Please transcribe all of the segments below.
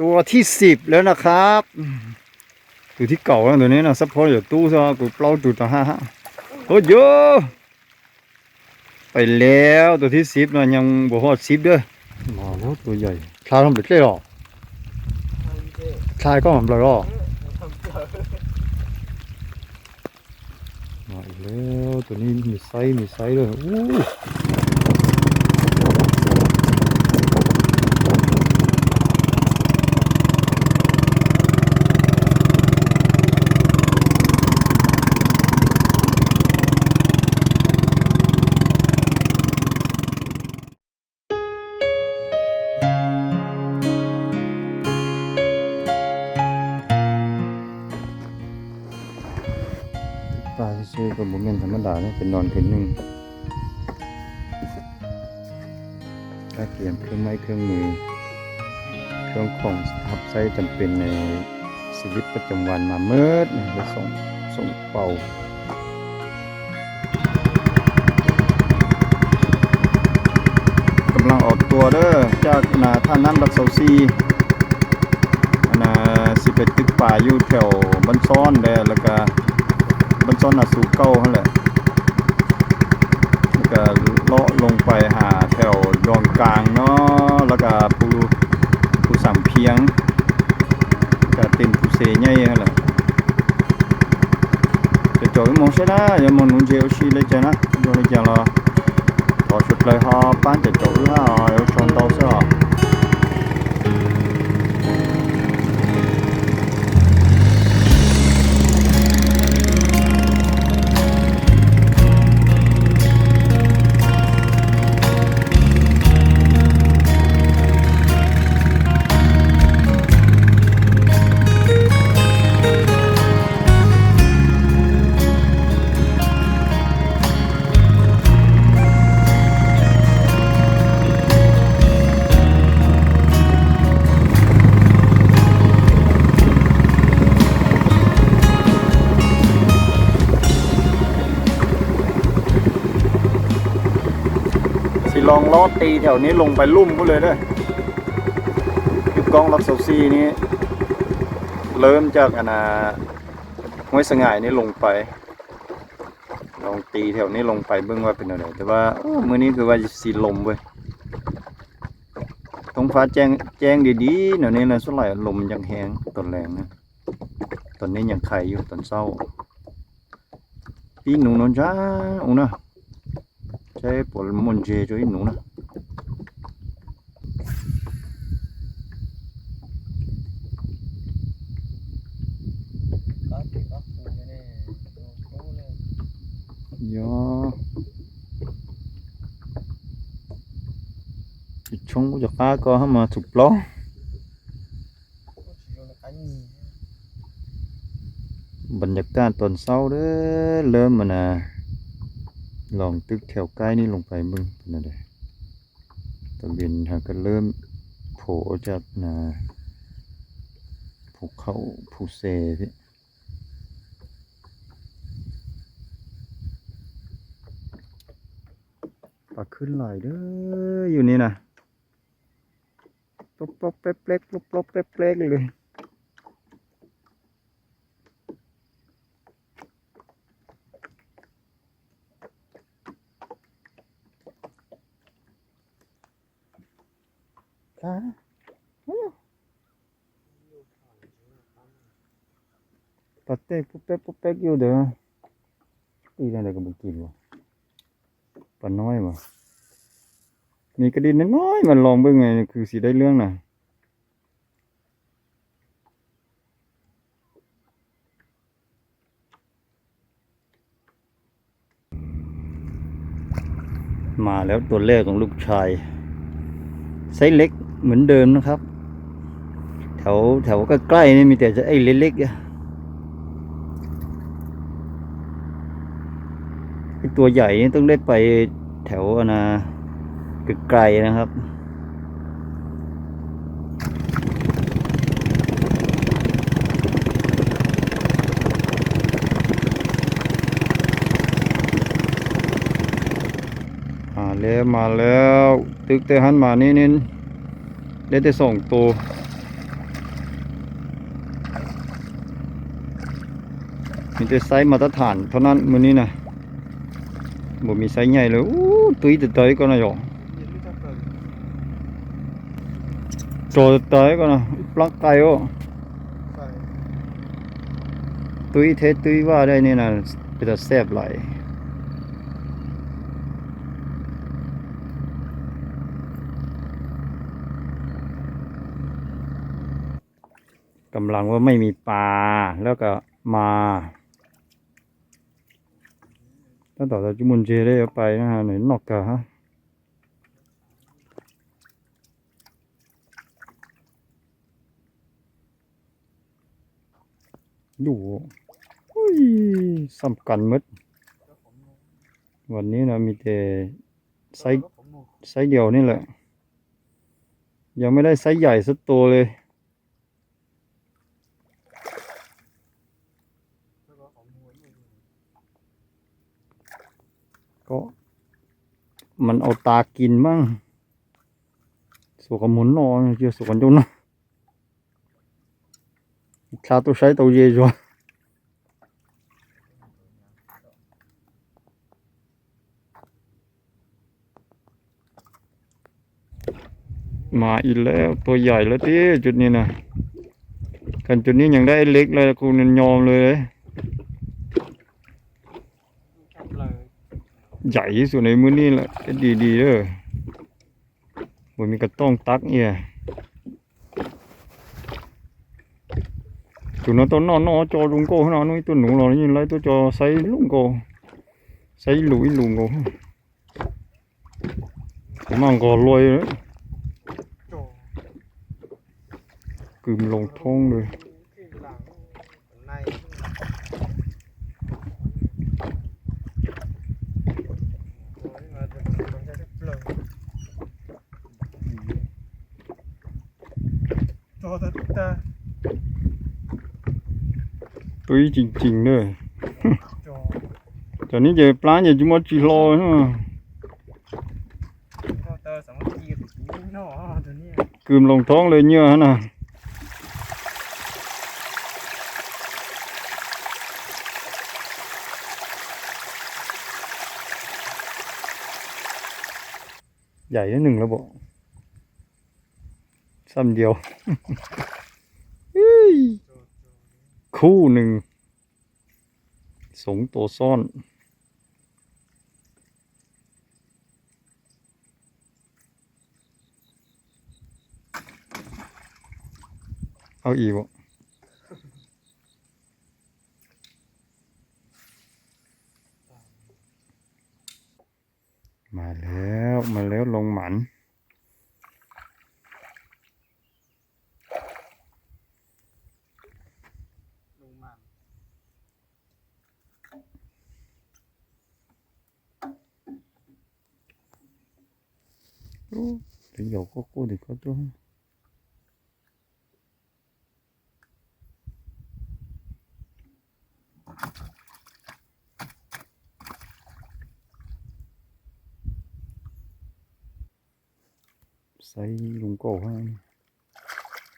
ตัวที่สิบแล้วนะครับตัวที่เก่าแล้วตัวนี้นะซัพพอร์ตอยู่ตู้ซะกูเปล่าจุดต่อห้าห้าโอ้ยไปแล้วตัวที่สิบนะยังบ่ฮอดสิบเด้อมาแล้วตัวใหญ่คลายทำเด็ดเลยหรอคลายก็ทำเลยหรอมาอีกแล้วตัวนี้มีไซส์มีไซส์ด้วยอู้ กับบุเมนธรรมดาเนี่ยเป็นนอนคืนหนึ่งถ้าเตรียมเครื่องไม้เครื่องมือ เครื่องของทับใช้จำเป็นในชีวิตประจำวันมาเมิดนะไปส่งส่งเป่ากำลังออกตัวเด้อจากนาท่าน้ำรักเสาซีนน่ะสิไปตึกป่าอยู่แถวบ้านซ้อนเด้แล้วก็ ต้นอสูเก้าหั่นแหละแล้วก็เลาะลงไปหาแถวดอนกลางเนาะแล้วก็ปูปูสามเพียงก็เต็มปูเซใหญ่หั่นแหละจะจอยมองใช่นะอย่ามองนุ่นเจลชีเลยจ้ะนะโดนเลยจ้ะละ ลองล้อตีแถวนี้ลงไปลุ่มก็เลยด้อคือกล้องรักเซาซีนี้เริ่มจากอนาห้วยสง่ายนี่ลงไป ลองตีแถวนี้ลงไปเบิ่งว่าเป็นอะไรแต่ว่าโอ้มื้อนี้คือว่าสีลมเว้ยท้องฟ้าแจ้งแจ้งดีๆเดี๋ยวนี้นะสุดหลายลมยังแหงตอนแรงนะตอนนี้ยังไข่อยู่ตอนเช้าปีหนูนอนจ้าอุนะ 제볼 문제죠 이 누나 이야 총무 저 까거 하면 죽러 bật nhật ca tuần sau đấy, lớn mà nè. ลองตึกแถวใกล้นี่ลงไปมึงเป็นอะไรตะเบียนหาก็เริ่มโผล่จากนะภูเขาภูเซพี่ปลาขึ้นหลายเด้ออยู่นี่นะปลบปลบเป๊กเป๊กปลบปลบเป๊กเป๊กเลย Cá. Pate pupek pupek อยู่เด้อตีอะไรก็บ่กินวะปลาน้อยวะมีกระดินน้อยมันลองเบิ่งไงคือสิได้เรื่องน่ะมาแล้วตัวแรกของลูกชาย ไซส์เล็กเหมือนเดิมนะครับ แถวแถวใกล้ๆนี่มีแต่จะไอ้เล็กๆตัวใหญ่นี่ต้องได้ไปแถวอนาไกลๆนะครับ มาแล้ว ตึกแต่หันมานี่นี่ได้แต่สองตัวมีแต่ไซส์มาตรฐานเท่านั้นมือนี้นะบ่มีไซส์ใหญ่เลยอู้ตุ้ยแต่เตยก็นะหอตัวตเตยก็นะปลั๊กไก่โอ้ตุ้ยเทตุ้ยว่าได้นี่นะเป็นแต่แซ่บไหลำลังว่าไม่มีปลาแล้วก็มาตั้งแต่เราจุมุนเจได้ไปนะฮะหน่อนอกกะฮะดูอุ้ยสำคัญมดวันนี้นะมีแต่ไซส์ไซส์เดียวนี่แหละ ยังไม่ได้ไซส์ใหญ่สักตัวเลย มันเอาตากินบ้างสุกหมุนนอนเจอสุกันจุนนะชาตัวใช้ตัวเยจวมาอีกแล้วตัวใหญ่แล้วที่จุดนี้นะกันจุดนี้ยังได้เล็กเลยคุณยอมเลย ใหญ่ที่สุดในมื้อนี้แหละก็ดีดีๆเด้อบ่มีกระต้องตักเนี่ยตัวนั้นตัวนอนนอจอลุงโก้ขนาดนู้นตัวหนูเรานี่ไรตัวจอใส่ลุงโก้ใส่หลุยลุงโก้มันก็รวยเลย Trời กึมลงท้องเลย To thật ta ตุ้ยจริงๆเด้อ Trời ตอนนี้เจอปลาอย่าจุมาจีรอนะ To tơ sống chia thì chỉ nó Tụi นี้กึมลงท้องเลยเนี่ยฮะนะใหญ่นิดหนึ่งแล้วบอก ซ้ำเดียวคู่หนึ่ง สงตัวซ่อนเอาอีกบ่มาแล้ว มาแล้วลงหมัน dầu có cô thì có tôi không? Xây lùng cổ ha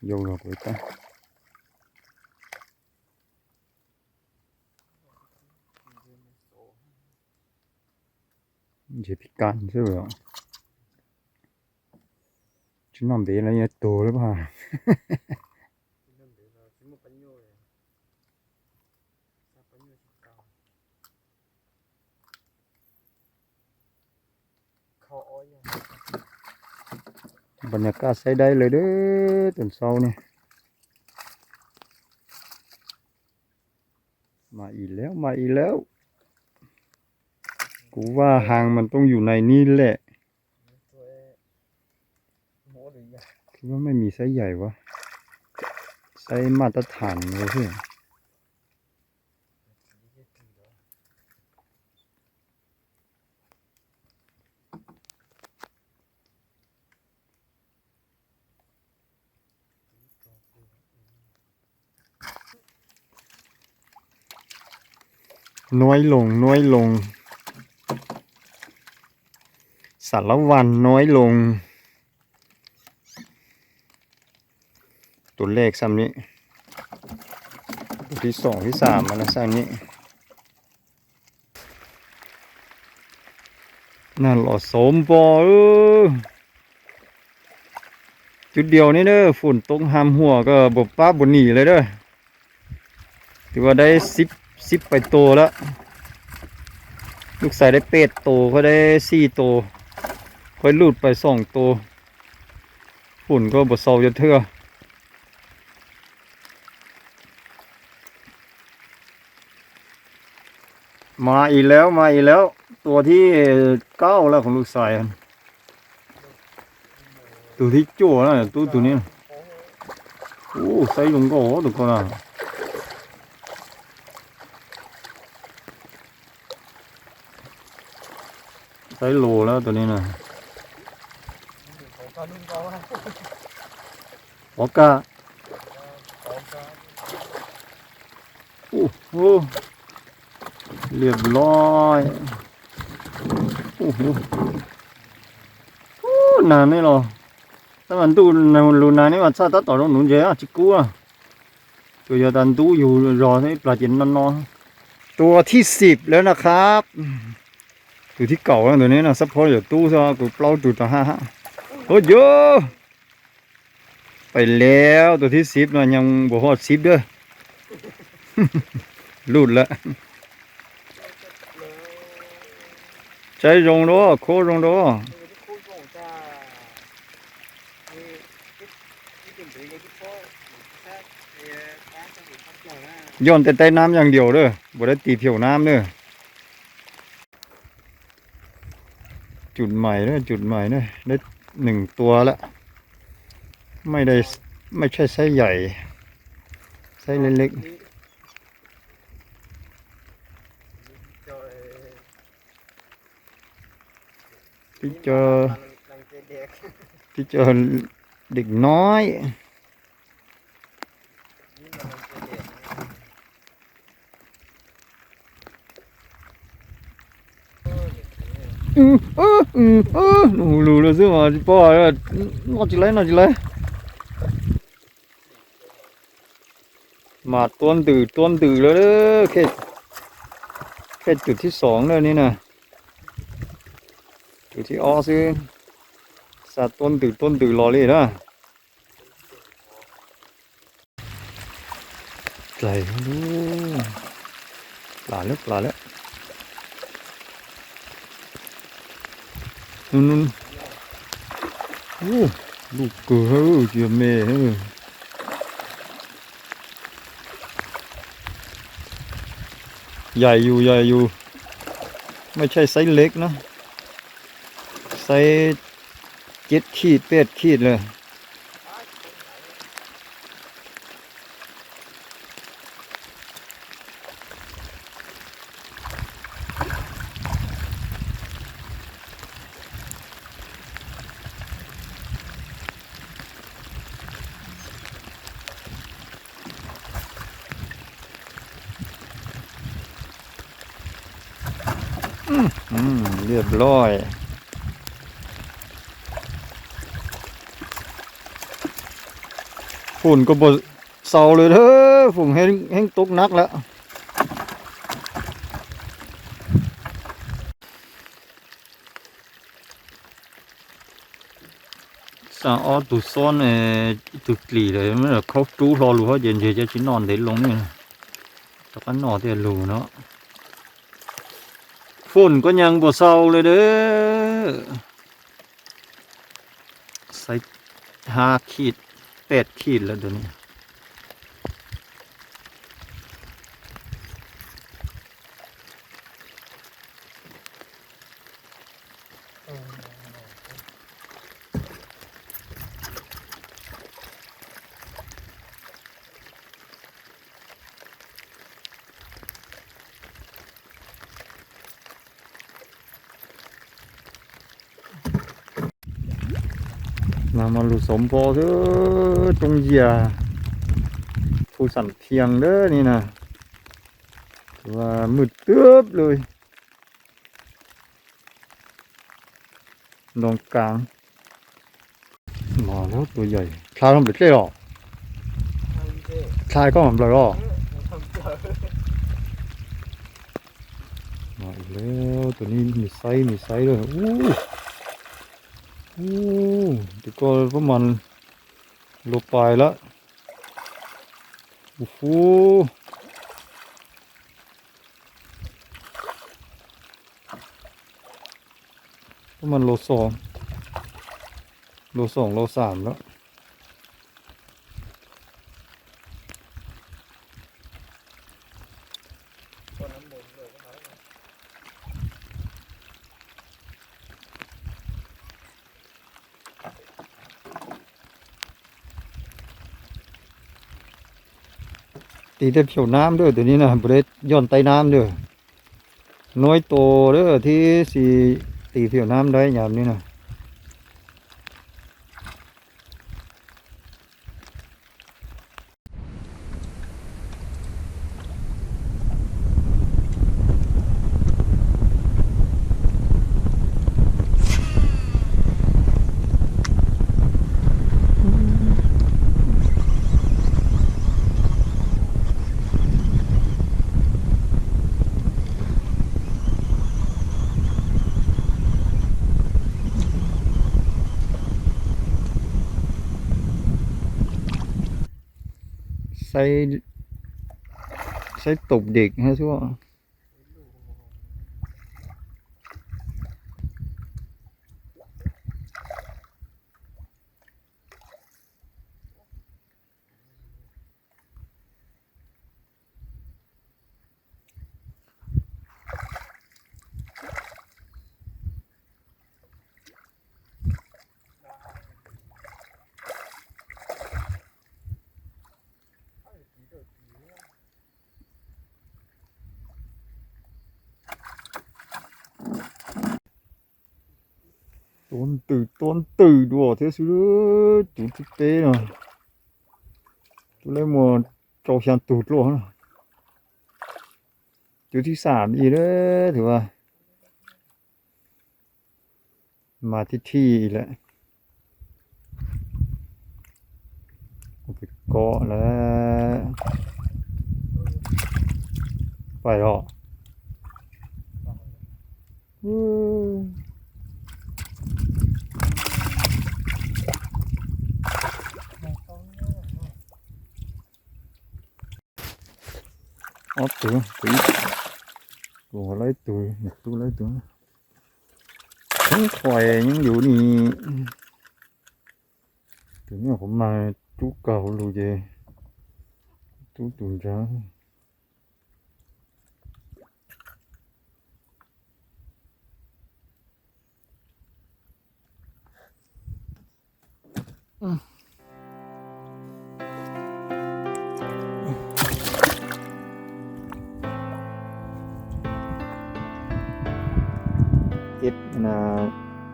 dầu là của ta? Dễ bị can chứ rồi oi à บรรยากาศใช้ได้เลยเด้อตอนเช้านี่มาอีกแล้วมาอีกแล้วกูว่าหางมันต้องอยู่ในนี่แหละ คิดว่าไม่มีไซส์ใหญ่วะไซส์มาตรฐานเลยพี่น้อยลงน้อยลง สารวันน้อยลง ตัวเลขซ้ำนี้ ตัวที่สองที่สามมันนะซส์นี้นั่นหล่อสมปอเออจุดเดียวนี่เด้อฝนตกหามหัวก็บบป้าบนหนีเลยเด้อถือว่าได้สิบสิบไปโตแล้วลูกใส่ได้เป็ดโตเขาได้สี่โตค่อยลูดไปสองโตฝุ่นก็บดเซาจะเทื่อ มาอีกแล้วมาอีกแล้ว ตัวที่เก้าแล้วของลูกใส่ตัวที่จั่วนี่ยตัวตัวนี้โอ้ใส่ลงก็โอ้ตัวก็นะใส่โลแล้วตัวนี้นะขอก็นุ่งเขาฮะโอกาโอ้โห เรียบร้อยโอ้โหโอ้นานนี่หรอถ้ามันดูในรูนานนี่มันซาตัดต่อตรงหนู้นเจ๊อะจิกูอะตัวยาดันดูอยู่รอให้ปลาจินนอนนอนตัวที่สิบแล้วนะครับตัวที่เก่าแล้วตัวนี้นะซัพพอร์ตอยู่ตู้ซะกูเปล่าตัวต่อห้าฮะโอ้ยเยอะไปแล้วตัวที่สิบนะยังบ่ฮอดสิบเด้อรูดละ ใจรงโดโครงโดคือที่คู่ของจ้านี่ที่เป็นตัวที่พ่อถ้าเอ่อป้าจะเห็นพัดหน่อยนะย้อนแต่ใต้น้ำอย่างเดียวเด้อบ่ได้ตีเพียวน้ำเด้อจุดใหม่เด้อจุดใหม่เด้อได้หนึ่งตัวละไม่ได้ไม่ใช่ไซส์ใหญ่ไซส์เล็กจ ๆที่เจอที่เจอเด็กน้อยอืมเอออืมเออหนูรู้แล้วสิว่าพ่อเออนอจิเลยนอจิเลยมาต้นตื่ต้นตื่แล้วเด้อแค่แค่จุดที่สองเลยนี่นะ จุดที่อ้อซื้อสัตว์ต้นตื่ต้นตื่รอเลยนะไกลดูปลาแล้วปลาแล้วนู่นนู่นโอ้ลูกเกลือเจียแม่เอ้ยใหญ่อยู่ใหญ่อยู่ ไม่ใช่ไซส์เล็กนะ ไซส์เจ็ดขีดแปดขีดเลยอืมเรียบร้อย ฝุ่นก็บเศร้าเลยเด้อฝุ่นแห้งแห้งตกนักแล้วสาออตุซ้อนเอ่อตุกลีเลยมันเขาจูรอรู้เขาเย็นเฉยจะชิ้นนอนเด็ดลงนี่แล้วก็นอนเตียรูเนาะฝุ่นก็ยังบ่เศร้าเลยเด้อใส่ห้าขีด แปดขีดแล้วเดี๋ยวนี้ สมพอเถวตรงเหยียวทูสันเพียงเด้อนี่นะว่ามืดเตือบเลยลงกลางมาแล้วตัวใหญ่ชายมัเปเจ๊หรอชายก็มันเปล่าหรอมาอีกแล้วตัวนี้มีไซส์มีไซส์เลยอู้ โอ้เดี๋ยวก็ประมาณโลปลายละโอ้โหประมาณโลสองโลสองโลสามแล้ว ต้นน้ำมันเลยก็น้อยหน่อย ตีแต่เผียวน้ำด้วยตัวนี้นะบริย้อนใต้น้ำด้วยน้อยโตเด้อที่สีตีเผียวน้ำได้ยามนี้นะ ใช้ ใช้ตบเด็กฮะชั่ว ต้นตื่นต้นตื่นด้วยเท่สุดจุดที่เป๊ะนะตัวเล่มัวโจชันตูดโลนจุดที่สามอีกเลยถือว่า มาที่ที่อีกแล้วไปเกาะแล้วไปหรอ อืม ó tuổi tuổi của lấy tuổi một tôi lấy tuổi không khỏe những vụ này tưởng là cũng mà chú cầu luôn về chú tuần ra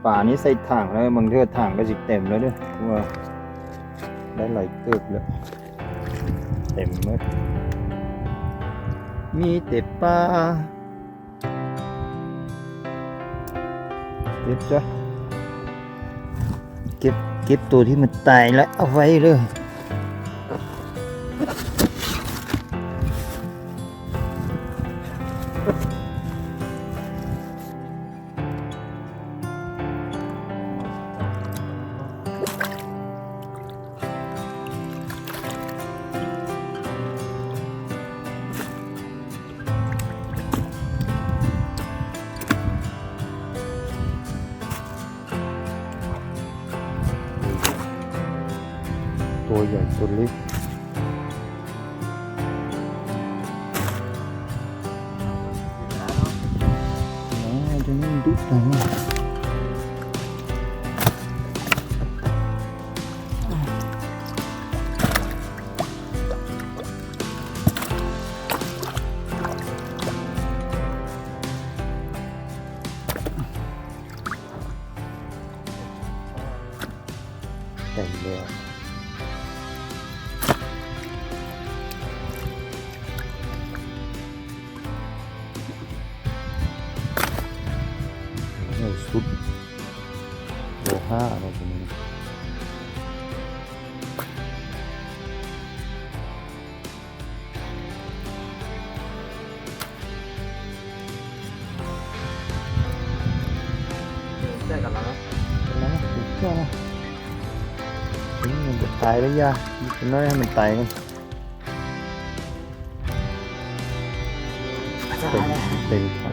ป่านี้ใส่ถังแล้วบางเทือถังก็สิเต็มแล้วเด้วยว่าได้ไหลายเกือบแล้วเต็มหมดมีแต่ป่าเก็บจ้ะเก็บเก็บตัวที่มันตายแล้วเอาไว้เลย จ ตายแล้วย่ากินน้อยให้มันตายกันเต็มเต็ม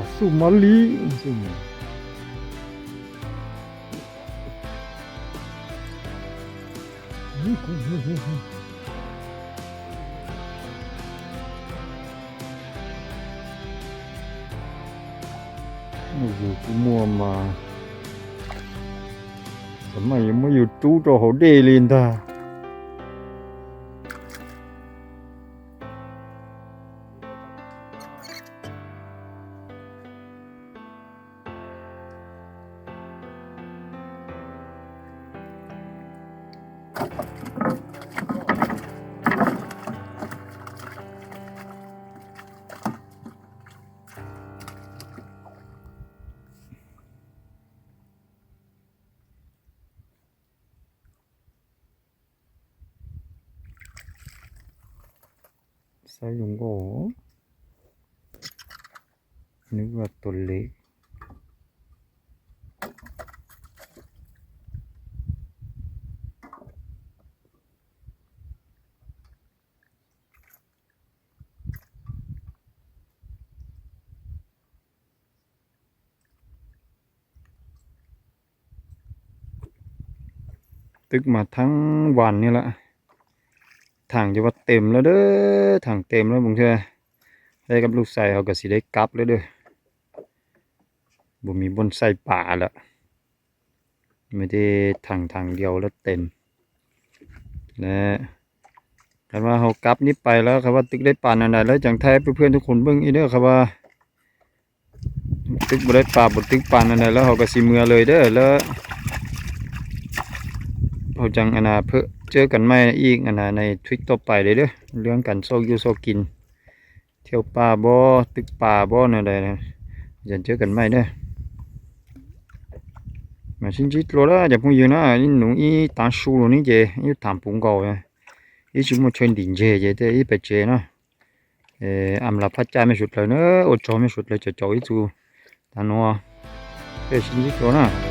ถังปลาสุมาลีสุมาอยู่ที่มัว มาสมัยยังไม่อยู่ตู้ตั ถังจะว่าเต็มแล้วเด้อถังเต็มแล้วบุงเธอได้กับลูกใส่เขาก็สิได้กลับแล้วเด้อบ่มีบนใส่ป่าล้วไม่ได้ถังถังเดียวแล้วเต็มนะคันว่าเขากลับนี้ไปแล้วครับว่าตึกได้ป่านอันใดแล้วจังไทยเพื่อนๆทุกคนเบิ่งอีเด้อครับว่า ตึกบ่ได้ป่าบ่ตึกป่านอันใดแล้วเขาก็สิเมือเลยเด้อแล้วเราจังอนาเพื่อ เจอกันใหม่อีกอนนาในทวิตต่อไปเลยเด้อเรื่องกันโซกยูโซกิน เที่ยวป่าบ่อตึกป่าบ่นั่นใดนะจะเจอกันใหม่เด้อมาชินจิตโลละจะพูดอยู่นะนี่หนูอีตาชูโลนี่เจอีถามปุ่งเก่าเอีจุดมาชนดินเจเจแต่อีไปเจนะเอออำลาพัดใจไม่สุดเลยเนอะอดจอไม่สุดเลยจะจ่ออีจูตานัวเออชินจิตโลนะ